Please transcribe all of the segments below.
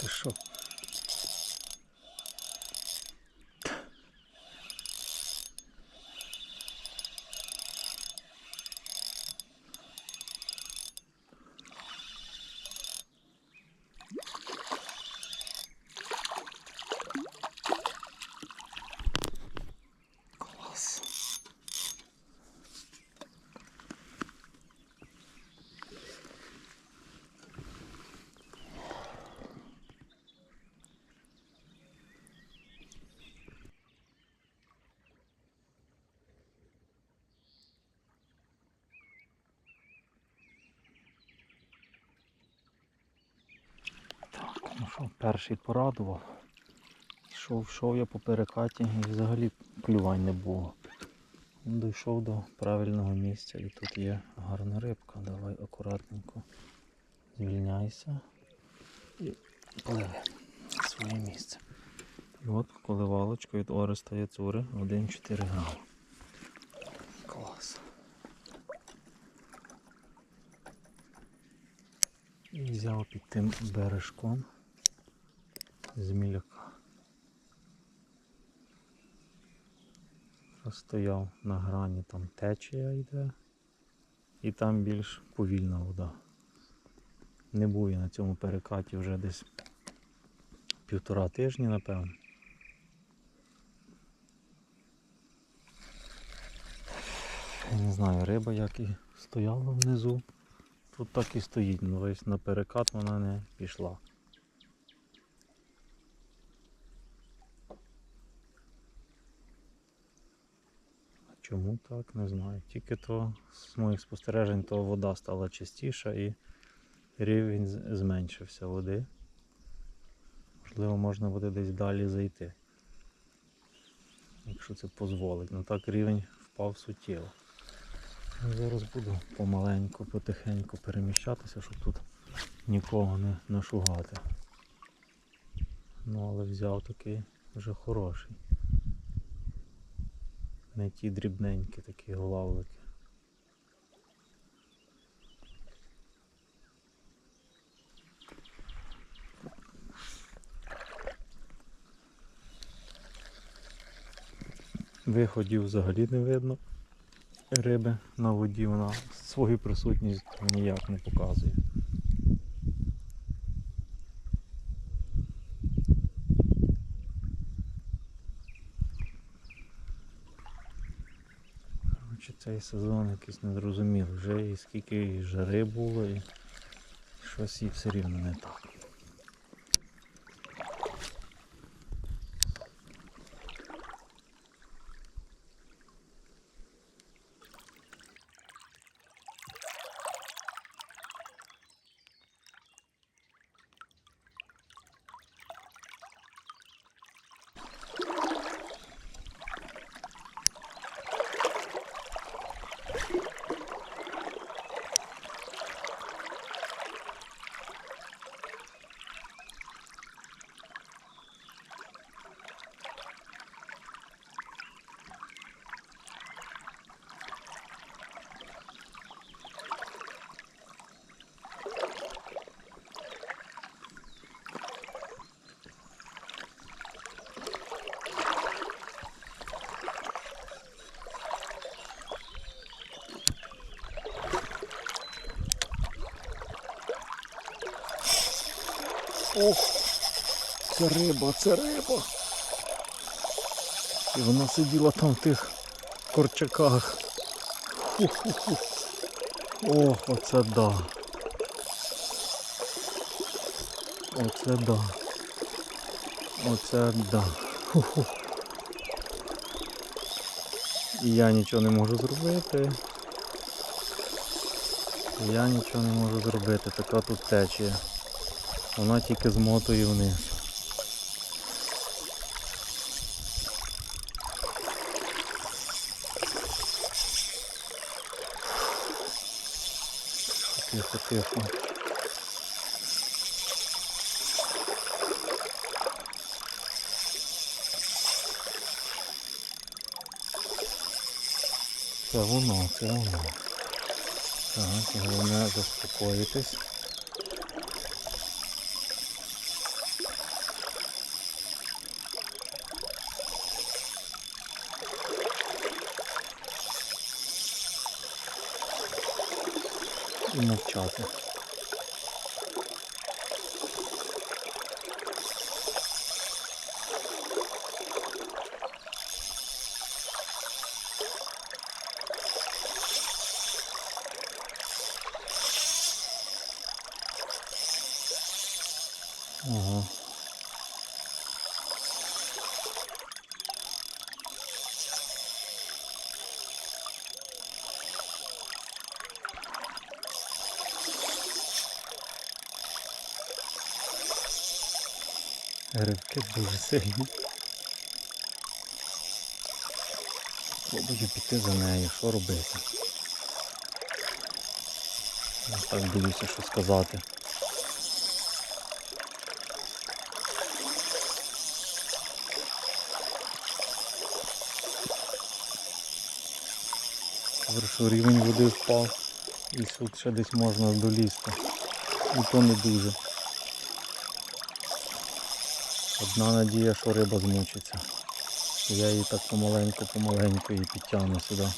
Ти що? Перший порадував. Йшов, йшов я по перекаті і взагалі клювань не було. Дійшов до правильного місця і тут є гарна рибка. Давай акуратненько звільняйся і пливи своє місце. І от коливалочка від Ореста Яцури 1,4 грама. Клас. І взяв під тим бережком з міляка. Стояв на грані, там течія йде, і там більш повільна вода. Не був на цьому перекаті вже десь півтора тижні, напевно. Я не знаю, риба як і стояла внизу. Тут так і стоїть, ну весь на перекат вона не пішла. Чому так, не знаю. Тільки то з моїх спостережень то вода стала чистіша і рівень зменшився води. Можливо, можна буде десь далі зайти. Якщо це дозволить. Ну так рівень впав суттєво. Я Зараз буду помаленьку, потихеньку переміщатися, щоб тут нікого не нашугати. Ну але взяв такий вже хороший. Не ті дрібненькі такі главлики. Виходів взагалі не видно риби на воді, вона свою присутність ніяк не показує. Сезон якийсь незрозумілий. Вже і скільки жари було, і щось і все рівно не так. Ох, це риба, це риба. І вона сиділа там в тих корчаках. Ху-ху-ху. Ох, оце да. Оце да. Оце да. Ху-ху. І я нічого не можу зробити. Я нічого не можу зробити, така тут течія. Вона тільки змотує вниз. Тихо, тихо. Це воно, це воно. Так, головне заспокоїтись. І мовчати. Рибки дуже сильні. Спробую піти за нею, що робити? Я так боюся, що сказати. Що рівень води впав і тут ще десь можна долізти. І то не дуже. Одна надія, що риба змучиться. Я її так помаленьку-помаленьку і підтягну сюди.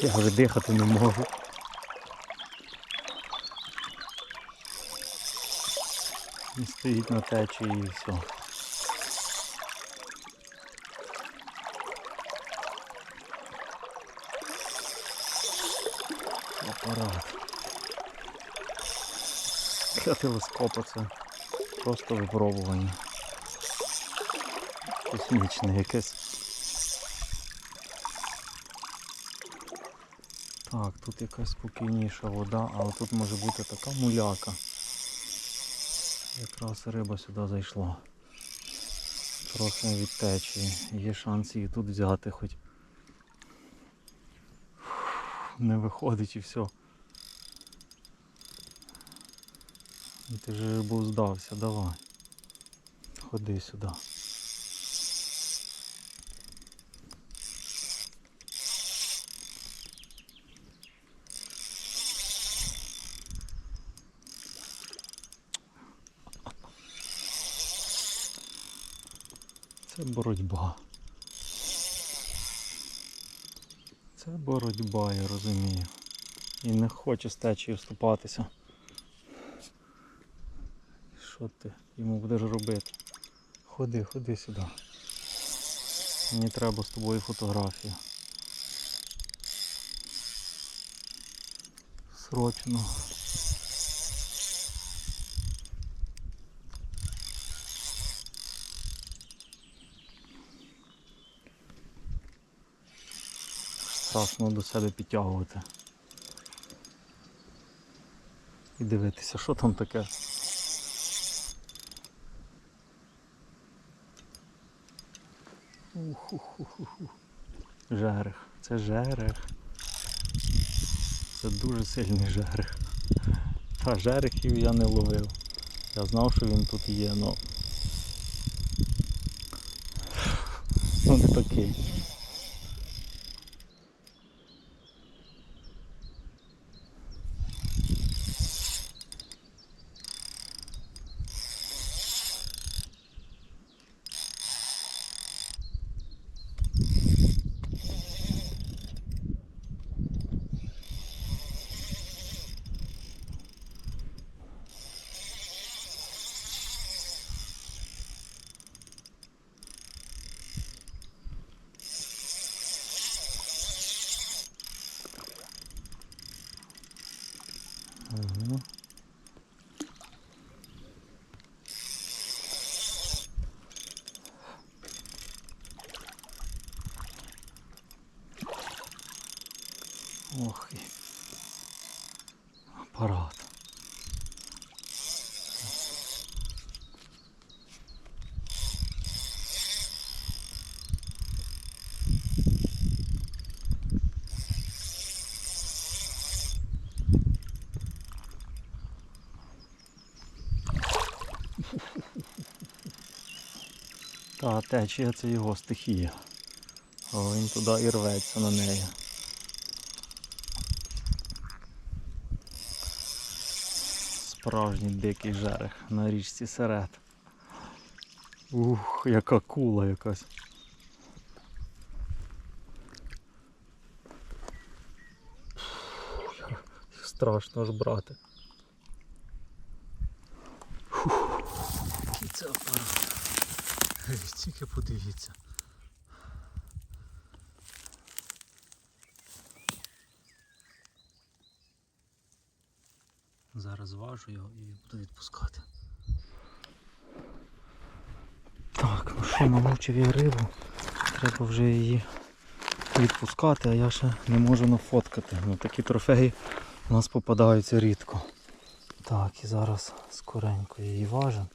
Я вже дихати не можу. Він стоїть на течії і все. Апарат. Для телескопа це просто випробування. Космічне якесь. Так, тут якась спокійніша вода, але тут може бути така муляка. Якраз риба сюди зайшла. Трохи від течії. Є шанс її тут взяти хоч. Не виходить і все. І ти ж був здався, давай. Ходи сюди. Боротьба. Це боротьба, я розумію. І не хоче з течією вступатися. Що ти йому будеш робити? Ходи, ходи сюди. Мені треба з тобою фотографію. Срочно. Страшно до себе підтягувати. І дивитися, що там таке. Уху-ху-ху-ху. Жерех. Це жерех. Це дуже сильний жерех. Та жерехів я не ловив. Я знав, що він тут є, але ну не такий. Ох і апарат. Та течія це його стихія. А він туди і рветься на неї. Справжній дикий жерех на річці серед. Ух, яка кула якась. Страшно ж брати. Фух, який це апарат. Тільки подивіться. Зараз важу його і буду відпускати. Так, ну що, намучив я рибу. Треба вже її відпускати, а я ще не можу нафоткати. Ну, такі трофеї у нас попадаються рідко. Так, і зараз скоренько її важимо.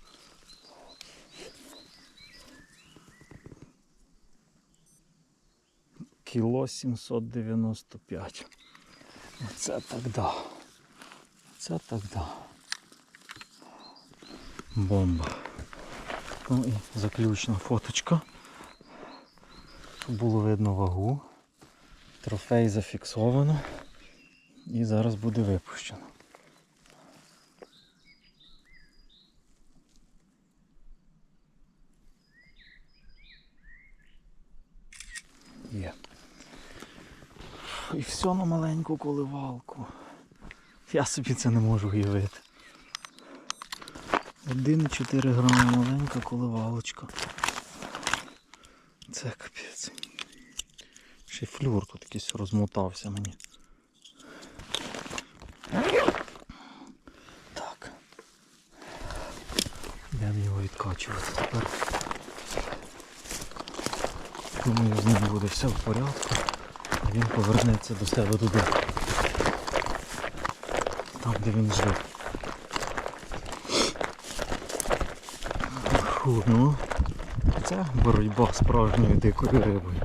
Кіло 795. Оце так да. Це так да. Бомба. Ну і заключна фоточка. Щоб було видно вагу. Трофей зафіксовано. І зараз буде випущено. Є. І все на маленьку коливалку. Я собі це не можу уявити. 1,4 грама маленька коливалочка. Це капець. Ще флюр тут якийсь розмотався мені. Так. Йдемо його відкачувати тепер. Думаю, з ним буде все в порядку. Він повернеться до себе додому. Там, де він жив. Фу, ну, це боротьба з справжньою дикою рибою.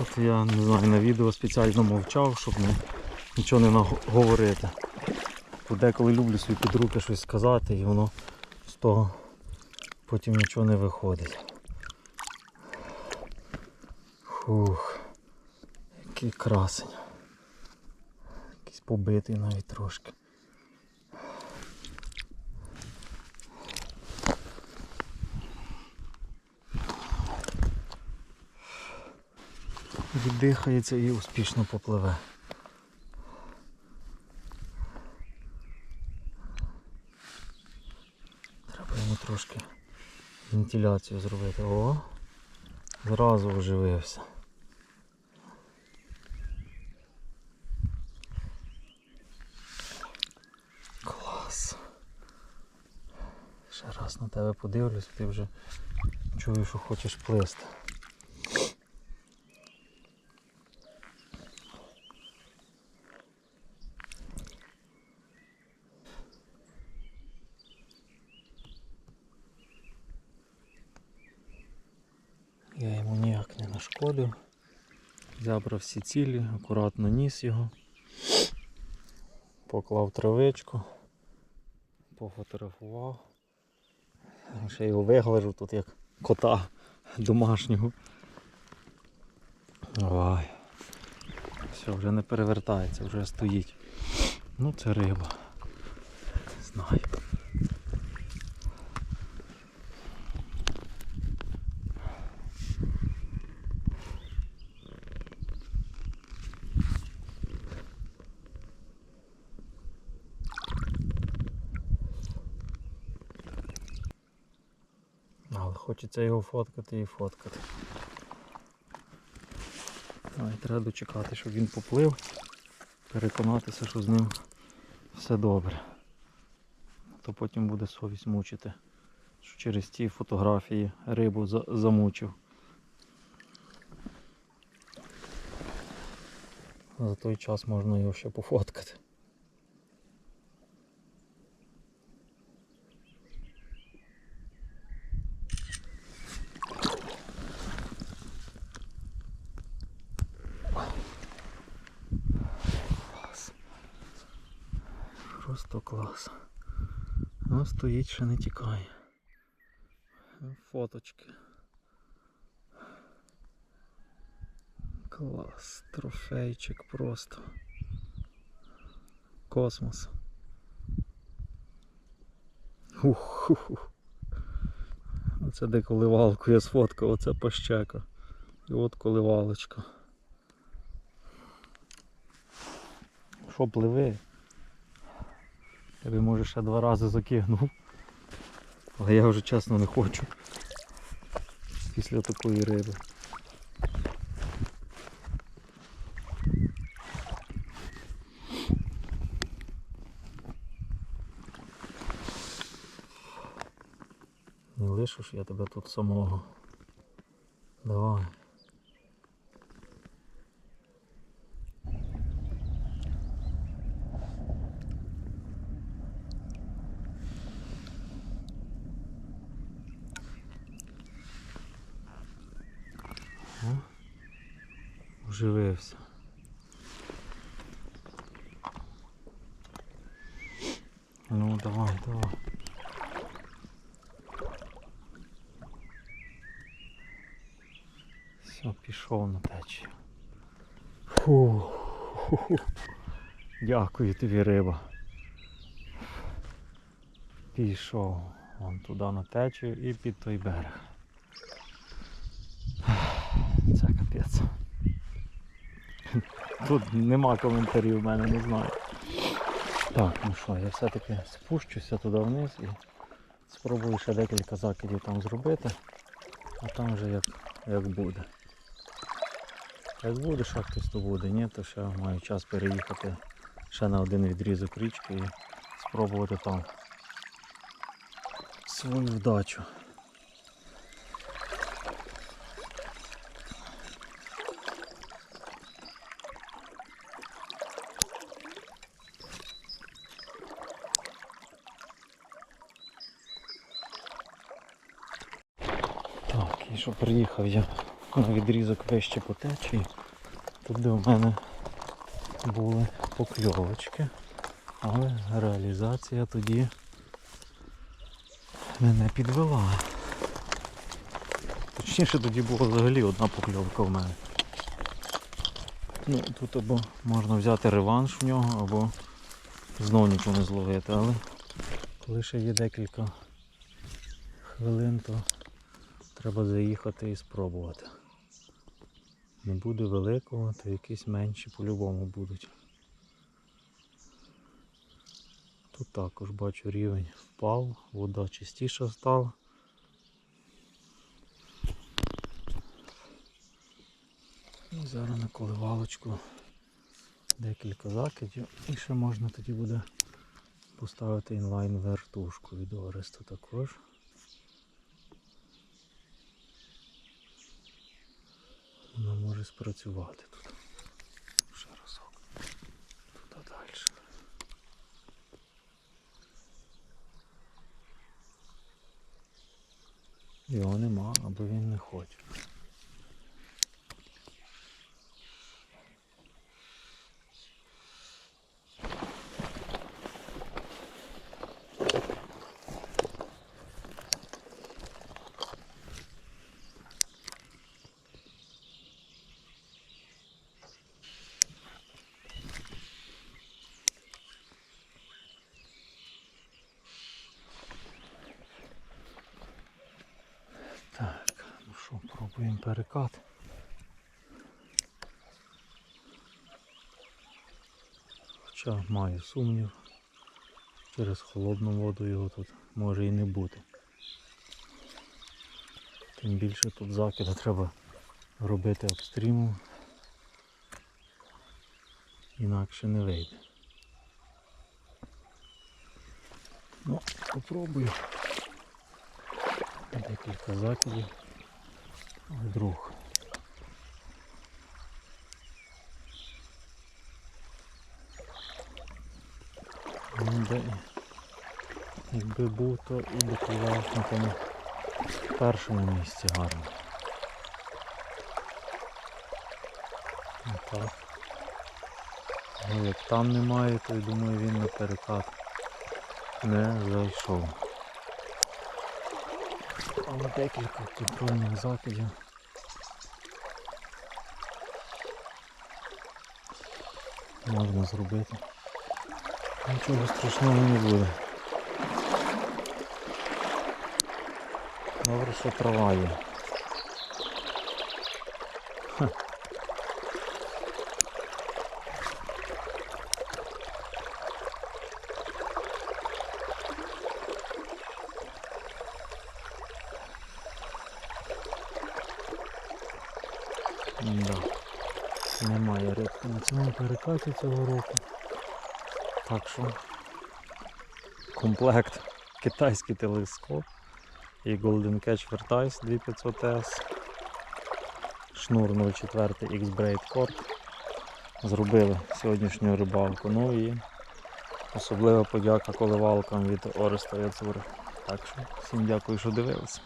От я не знаю, на відео спеціально мовчав, щоб не, нічого не наговорити. Бо деколи люблю собі під руки щось сказати і воно з того потім нічого не виходить. Ух, який красень. Якийсь побитий навіть трошки. Віддихається і успішно попливе. Треба йому трошки вентиляцію зробити. О! Зразу оживився. Тебе подивлюсь, ти вже чую, що хочеш плисти. Я йому ніяк не нашкодив. Забрав всі цілі, акуратно ніс його, поклав травичку, пофотографував. Ще його виглажу тут як кота домашнього. Ой. Все, вже не перевертається, вже стоїть. Ну це риба. Не знаю. Але хочеться його фоткати і фоткати. Ой, треба дочекати, щоб він поплив, переконатися, що з ним все добре. То потім буде совість мучити, що через ті фотографії рибу за- замучив. За той час можна його ще пофоткати. Клас. Просто клас. Ну, стоїть, ще не тікає. Фоточки. Клас, трофейчик просто. Космос. Ух, ух, ух. Оце де коливалку я сфоткав, оце пащека. І от коливалочка. Що пливи? Я би може ще два рази закинув. Але я вже чесно не хочу. Після такої риби. Не лишиш я тебе тут самого. Давай. О, Оживився. Ну давай, давай. Все, пішов на течію. Фу. Дякую тобі, риба. Пішов вон туди на течію і під той берег. Це капець. Тут нема коментарів в мене, не знаю. Так, ну що, я все-таки спущуся туди вниз і спробую ще декілька закидів там зробити, а там вже як, як буде. Як буде шахтись, то буде, ні, то ще маю час переїхати ще на один відрізок річки і спробувати там свою вдачу. Так, і що приїхав я на відрізок вище по течії. Тут де в мене були покльовочки, але реалізація тоді мене підвела. Точніше тоді була взагалі одна покльовка в мене. Ну, тут або можна взяти реванш в нього, або знову нічого не зловити, але коли ще є декілька хвилин, то треба заїхати і спробувати. Не буде великого, то якісь менші по-любому будуть. Тут також бачу рівень впав, вода чистіша стала. І зараз на коливалочку декілька закидів і ще можна тоді буде поставити інлайн вертушку від Ореста також. Спрацювати тут. Ще разок. Туди далі. Його нема, або він не хоче. Так, ну пробуємо перекат. Хоча маю сумнів, через холодну воду його тут може і не бути. Тим більше тут закида треба робити обстріму, інакше не вийде. Ну, попробую декілька закидів. Вдруг. Ну, де, якби був, то і доклав на тому першому місці гарно. Отак. Ну, як там немає, то я думаю він на перекат не зайшов. Але декілька контрольних закидів. Можна зробити. Нічого страшного не буде. Добре, що трава є. Да. Немає рибки на цьому перекаті цього року. Так що комплект китайський телескоп і Golden Catch Vertice 2500S. Шнур 04 X-Braid Cord. Зробили сьогоднішню рибалку. Ну і особлива подяка коливалкам від Ореста Яцури. Так що всім дякую, що дивилися.